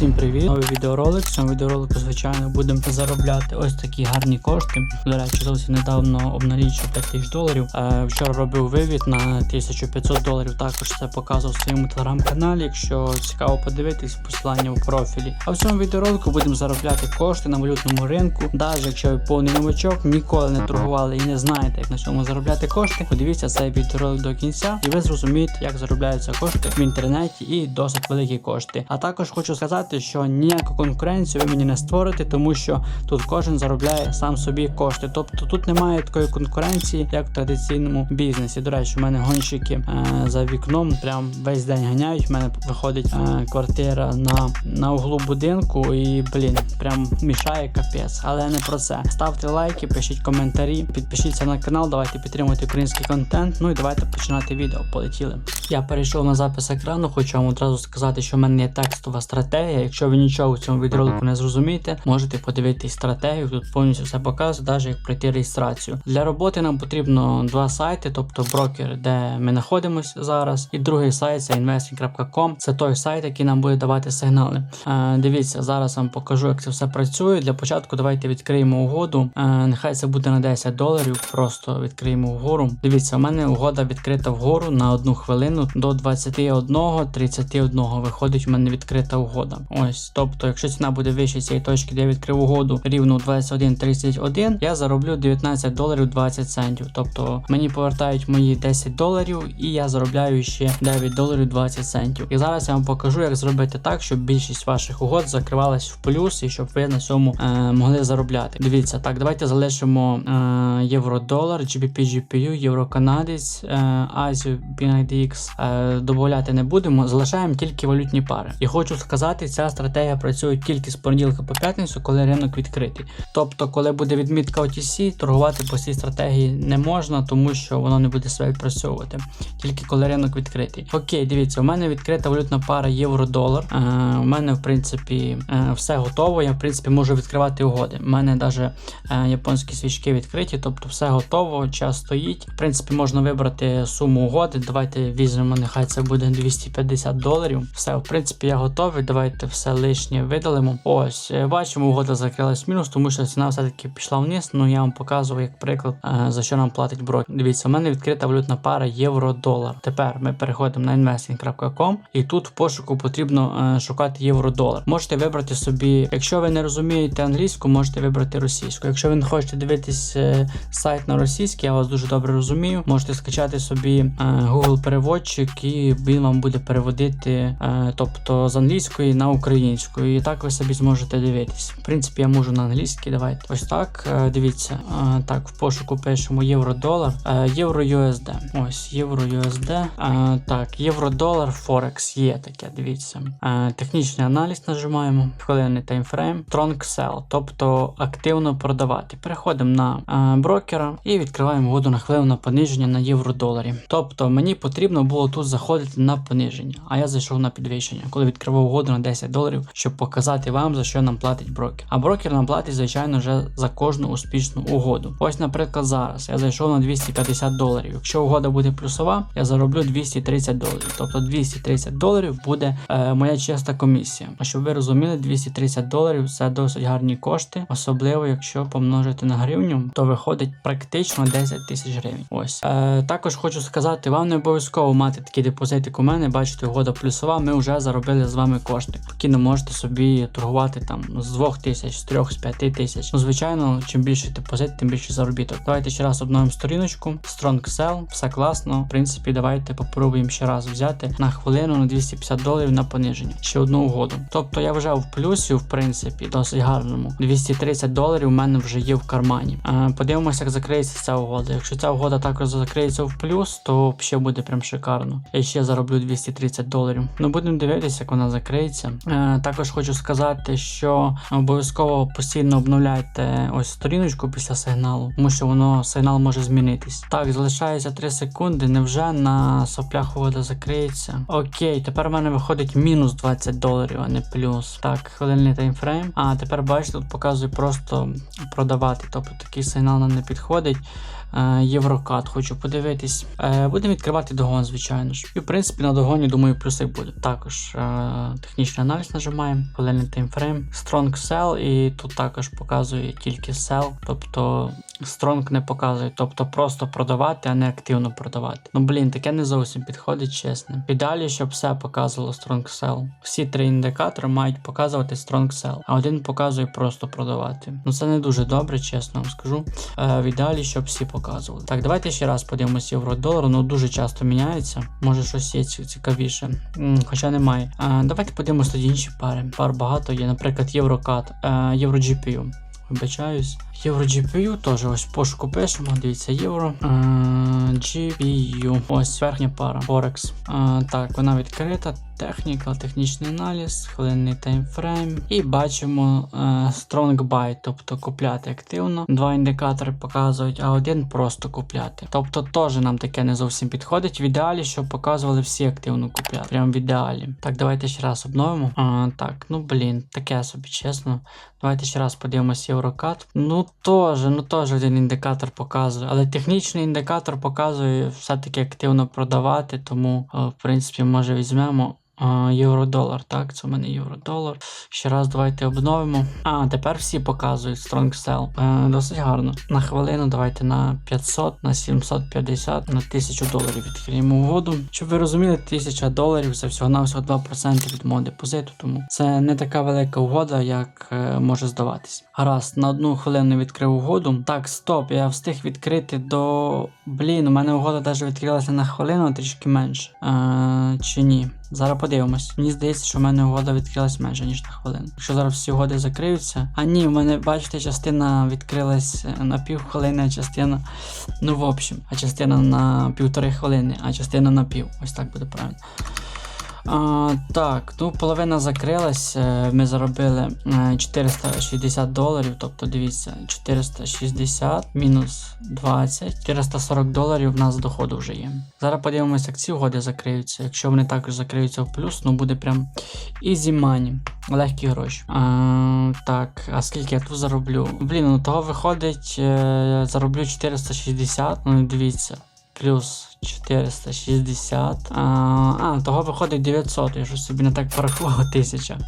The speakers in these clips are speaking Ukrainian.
Всім привіт! Новий відеоролик. В цьому відеоролику, звичайно, будемо заробляти ось такі гарні кошти. До речі, зовсім недавно обналічив 5 тисяч доларів. Е, вчора робив вивід на 1500 доларів. Також це показував в своєму телеграм-каналі. Якщо цікаво подивитись, посилання в профілі. А в цьому відеоролику будемо заробляти кошти на валютному ринку. Навіть якщо ви повний новачок, ніколи не торгували і не знаєте, як на цьому заробляти кошти. Подивіться цей відеоролик до кінця, і ви зрозумієте, як заробляються кошти в інтернеті і досить великі кошти. А також хочу сказати, що ніяку конкуренцію ви мені не створите, тому що тут кожен заробляє сам собі кошти. Тобто тут немає такої конкуренції, як в традиційному бізнесі. До речі, у мене гонщики е, за вікном прям весь день ганяють. У мене виходить е, квартира на, на углу будинку, і блін, прям мішає капець. Але не про це. Ставте лайки, пишіть коментарі, підпишіться на канал, давайте підтримуйте український контент. Ну і давайте починати відео. Полетіли. Я перейшов на запис екрану, хочу вам одразу сказати, що в мене є текстова стратегія. Якщо ви нічого в цьому відеоролику не зрозумієте, можете подивитись стратегію. Тут повністю все показує, навіть як пройти реєстрацію. Для роботи нам потрібно два сайти, тобто брокер, де ми знаходимося зараз, і другий сайт це investing.com. Це той сайт, який нам буде давати сигнали. Е, дивіться, зараз вам покажу, як це все працює. Для початку давайте відкриємо угоду. Е, нехай це буде на 10 доларів. Просто відкриємо вгору. Дивіться, у мене угода відкрита вгору на одну хвилину до 21-31 виходить у мене відкрита угода. Ось, тобто, якщо ціна буде вище цієї точки, де я відкрив угоду рівно 21.31, я зароблю 19 доларів 20 центів. Тобто мені повертають мої 10 доларів, і я заробляю ще 9 доларів 20 центів. І зараз я вам покажу, як зробити так, щоб більшість ваших угод закривалась в плюс і щоб ви на цьому е, могли заробляти. Дивіться, так, давайте залишимо е, євро-долар, GBP, GPU, євро-канадець, е, Азію, BNIDX е, додати не будемо, залишаємо тільки валютні пари. І хочу сказати, ця стратегія працює тільки з понеділка по п'ятницю, коли ринок відкритий. Тобто, коли буде відмітка OTC, торгувати по цій стратегії не можна, тому що воно не буде себе відпрацьовувати. Тільки коли ринок відкритий. Окей, дивіться, у мене відкрита валютна пара євро-долар. Е, у мене, в принципі, е, все готово. Я, в принципі, можу відкривати угоди. У мене навіть е, японські свічки відкриті, тобто все готово, час стоїть. В принципі, можна вибрати суму угоди. Давайте візьмемо, нехай це буде 250 доларів. Все, в принципі, я готовий. Давайте все лишнє видалимо. Ось, е, бачимо, угода закрилась мінус, тому що ціна все-таки пішла вниз. Ну я вам показував як приклад, е, за що нам платить брокер. Дивіться, у мене відкрита валютна пара євро-долар. Тепер ми переходимо на investing.com і тут в пошуку потрібно е, шукати євро-долар. Можете вибрати собі, якщо ви не розумієте англійську, можете вибрати російську. Якщо ви не хочете дивитись сайт на російський, я вас дуже добре розумію. Можете скачати собі е, Google переводчик і він вам буде переводити, тобто з англійської на українську. І так ви собі зможете дивитись. В принципі, я можу на англійській. Давайте ось так. е, Дивіться, Е, так в пошуку пишемо євро-долар, е, євро USD. Ось євро USD. Е, Так, євро-долар Форекс є таке. Дивіться. Технічний аналіз нажимаємо, хвилинний таймфрейм, Strong Sell, тобто активно продавати. Переходимо на брокера і відкриваємо угоду на хвилину на пониження на євро-доларі. Тобто мені потрібно було тут заходити на пониження, а я зайшов на підвищення, коли відкривав угоду на 10 доларів, щоб показати вам за що нам платить брокер. А брокер нам платить, звичайно, вже за кожну успішну угоду. Ось, наприклад, зараз я зайшов на 250 доларів. Якщо угода буде плюсова, я зароблю 230 доларів. Тобто 230 доларів буде е, моя чиста комісія. А щоб ви розуміли, 230 доларів це досить гарні кошти, особливо якщо помножити на гривню, то виходить практично 10 тисяч гривень. Ось е, також хочу сказати, вам не обов'язково мати такі депозити, у мене. Бачите, угода плюсова. Ми вже заробили з вами кошти. Спокійно можете собі торгувати там з 2 тисяч, з 3, з 5 тисяч. Ну, звичайно, чим більше депозит, тим більше заробіток. Давайте ще раз обновимо сторіночку. Strong Sell, все класно. В принципі, давайте попробуємо ще раз взяти на хвилину на 250 доларів на пониження. Ще одну угоду. Тобто я вже в плюсі, в принципі, досить гарному. 230 доларів у мене вже є в кармані. Е, подивимося, як закриється ця угода. Якщо ця угода також закриється в плюс, то ще буде прям шикарно. Я ще зароблю 230 доларів. Ну будемо дивитися, як вона закриється. Е, також хочу сказати, що обов'язково постійно обновляйте ось сторіночку після сигналу, тому що воно сигнал може змінитись. Так, залишається 3 секунди. Невже на соплях угода закриється? Окей, тепер в мене виходить мінус 20 доларів, а не плюс. Так, хвилинний таймфрейм. А тепер бачите, тут показує просто продавати. Тобто такий сигнал нам не підходить. Е, Єврокат, хочу подивитись. Е, Будемо відкривати догон, звичайно ж. І в принципі на догоні, думаю, плюси буде. Також е, технічний аналіз нажимаємо, хвилинний таймфрейм, Strong Sell, і тут також показує тільки Sell, тобто Strong не показує, тобто просто продавати, а не активно продавати. Ну блін, таке не зовсім підходить, чесно. В ідеалі, щоб все показувало Strong Sell. Всі три індикатори мають показувати Strong Sell, а один показує просто продавати. Ну це не дуже добре, чесно вам скажу. Е, в ідеалі, щоб всі показували. Так, давайте ще раз подивимося євро-долар, ну дуже часто міняється. Може щось є ці- цікавіше. М, хоча немає. Е, давайте подивимося тоді інші пари. Пар багато є, наприклад, Єврокат, е, Євро GPU. Вибачаюсь. Євро GPU теж ось пошуку пишемо. Дивіться, євро е, GPU. Ось верхня пара. Forex. Е, так, вона відкрита. Техніка, технічний аналіз, хвилинний таймфрейм. І бачимо е, Strong Buy, тобто купляти активно. Два індикатори показують, а один просто купляти. Тобто теж нам таке не зовсім підходить. В ідеалі, щоб показували всі активно купляти. Прям в ідеалі. Так, давайте ще раз обновимо. А, так, ну блін, таке собі, чесно. Давайте ще раз подивимося Єврокат. Ну теж, ну теж один індикатор показує. Але технічний індикатор показує все-таки активно продавати, тому, е, в принципі, може візьмемо. Євро-долар, так, це у мене євро-долар. Ще раз давайте обновимо. А, тепер всі показують Strong Sell. Е, досить гарно. На хвилину давайте на 500, на 750, на 1000 доларів відкриємо угоду. Щоб ви розуміли, 1000 доларів це всього-навсього 2% від мого депозиту, тому це не така велика угода, як е, може здаватись. Гаразд, на одну хвилину відкрив угоду. Так, стоп, я встиг відкрити до. Блін, у мене угода навіть відкрилася на хвилину трішки менше. Е, чи ні? Зараз подивимось. Мені здається, що в мене угода відкрилась менше, ніж на хвилину. Якщо зараз всі угоди закриються. А ні, в мене, бачите, частина відкрилась е, на пів хвилини, а частина. Ну, в общем, а частина на півтори хвилини, а частина на пів. Ось так буде правильно. А, так, ну половина закрилась. е, Ми заробили е, 460 доларів. Тобто, дивіться, 460 мінус 20, 440 доларів в нас доходу вже є. Зараз подивимося, як ці угоди закриються. Якщо вони також закриються в плюс, ну буде прям easy money, легкі гроші. А, так, а скільки я тут зароблю? Блін, ну того виходить, е, зароблю 460, ну дивіться. Плюс 460. А, а, того виходить 900. Я щось собі не так порахував 1000.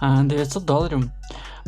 А, 900 доларів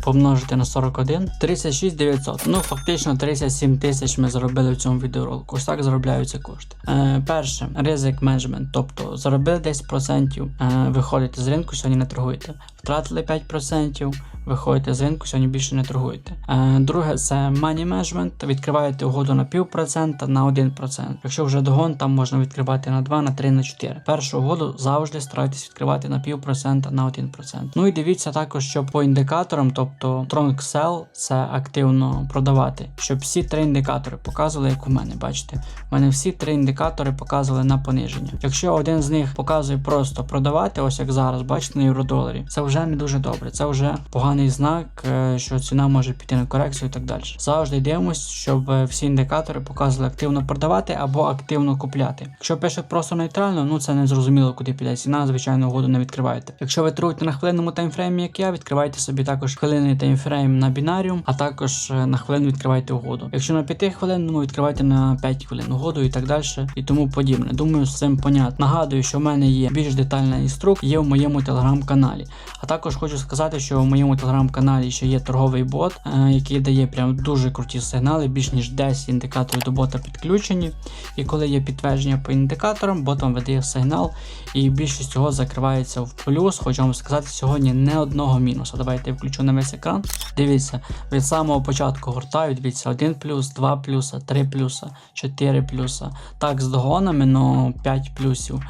помножити на 41. 36 900. Ну, фактично 37 тисяч ми заробили в цьому відеоролику. Ось так заробляються кошти. Е, перше, ризик менеджмент. Тобто заробили 10%, е, виходите з ринку, сьогодні не торгуєте. Втратили 5%. Виходите з ринку, сьогодні більше не торгуєте. Е, друге, це money management. Відкриваєте угоду на пів процента на 1%. Якщо вже догон, там можна відкривати на 2, на 3, на 4. Першу угоду завжди старайтесь відкривати на пів процента на 1%. Ну і дивіться також, що по індикаторам, тобто Strong Sell, це активно продавати, щоб всі три індикатори показували, як у мене. Бачите, у мене всі три індикатори показували на пониження. Якщо один з них показує просто продавати, ось як зараз, бачите, на євро-доларі, це вже не дуже добре. Це вже поганий знак, е, що ціна може піти на корекцію і так далі. Завжди дивимось, щоб всі індикатори показували активно продавати або активно купляти. Якщо пише просто нейтрально, ну це не зрозуміло, куди піде ціна, звичайно, угоду не відкриваєте. Якщо ви торгуєте на хвилинному таймфреймі, як я, відкривайте собі також хвилинний таймфрейм на бінаріум, а також е, на хвилину відкривайте угоду. Якщо на 5 хвилинному, відкривайте на 5 хвилин угоду і так далі, і тому подібне. Думаю, з цим понятно. Нагадую, що в мене є більш детальна інструкція є в моєму телеграм-каналі. А також хочу сказати, що в моєму телеграм-каналі ще є торговий бот, е, який дає прям дуже круті сигнали, більш ніж 10 індикаторів до бота підключені. І коли є підтвердження по індикаторам, бот вам видає сигнал, і більшість цього закривається в плюс. Хочу вам сказати, сьогодні не одного мінуса. Давайте я включу на весь екран. Дивіться, від самого початку гуртаю, дивіться, 1 плюс, 2 плюса, 3 плюса, 4 плюса. Так, з догонами, но 5 плюсів.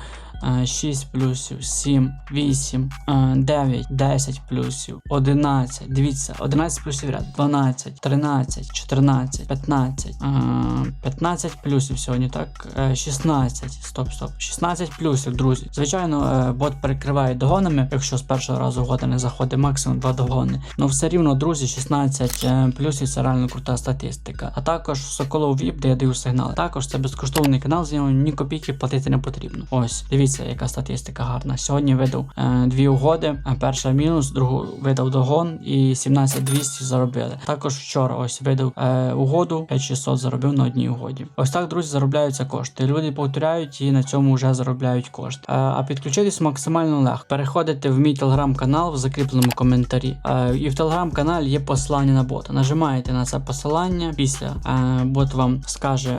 е, 6 плюсів, 7, 8, е, 9, 10 плюсів, 11. Дивіться, 11 плюсів ряд, 12, 13, 14, 15, е, 15 плюсів сьогодні, так? Е, 16. Стоп, стоп. 16 плюсів, друзі. Звичайно, е, бот перекриває догонами, якщо з першого разу угода не заходить максимум 2 догони. Ну все рівно, друзі, 16 е, плюсів це реально крута статистика. А також Соколов VIP, де я даю сигнали. Також це безкоштовний канал, з нього ні копійки платити не потрібно. Ось, дивіться, Дивіться, яка статистика гарна. Сьогодні видав е, дві угоди. е, Перша мінус, другу видав догон і 17200 заробили. Також вчора ось видав е, угоду, 5600 заробив на одній угоді. Ось так, друзі, заробляються кошти. Люди повторяють і на цьому вже заробляють кошти. Е, а підключитись максимально легко. Переходите в мій телеграм-канал в закріпленому коментарі. Е, і в телеграм-каналі є посилання на бота. Нажимаєте на це посилання. Після е, бот вам скаже,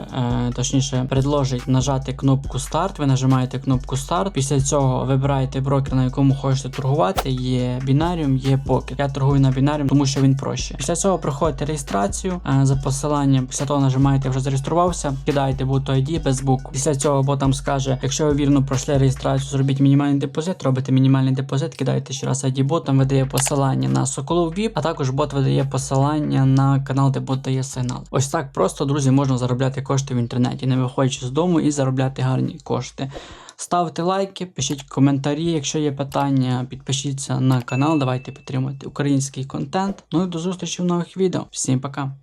точніше, предложить нажати кнопку старт. Ви нажимаєте кнопку старт. Після цього вибираєте брокер, на якому хочете торгувати. Є бінаріум, є покер. Я торгую на бінаріум, тому що він проще. Після цього проходите реєстрацію за посиланням. Після того нажимаєте вже зареєструвався, кидаєте бот ID без букв. Після цього бот там скаже, якщо ви вірно пройшли реєстрацію, зробіть мінімальний депозит, робите мінімальний депозит, кидаєте ще раз ID бот, там видає посилання на Соколов VIP, а також бот видає посилання на канал, де бот дає сигнал. Ось так просто, друзі, можна заробляти кошти в інтернеті, не виходячи з дому і заробляти гарні кошти. Ставте лайки, пишіть коментарі, якщо є питання, підпишіться на канал, давайте підтримуйте український контент. Ну і до зустрічі в нових відео. Всім пока!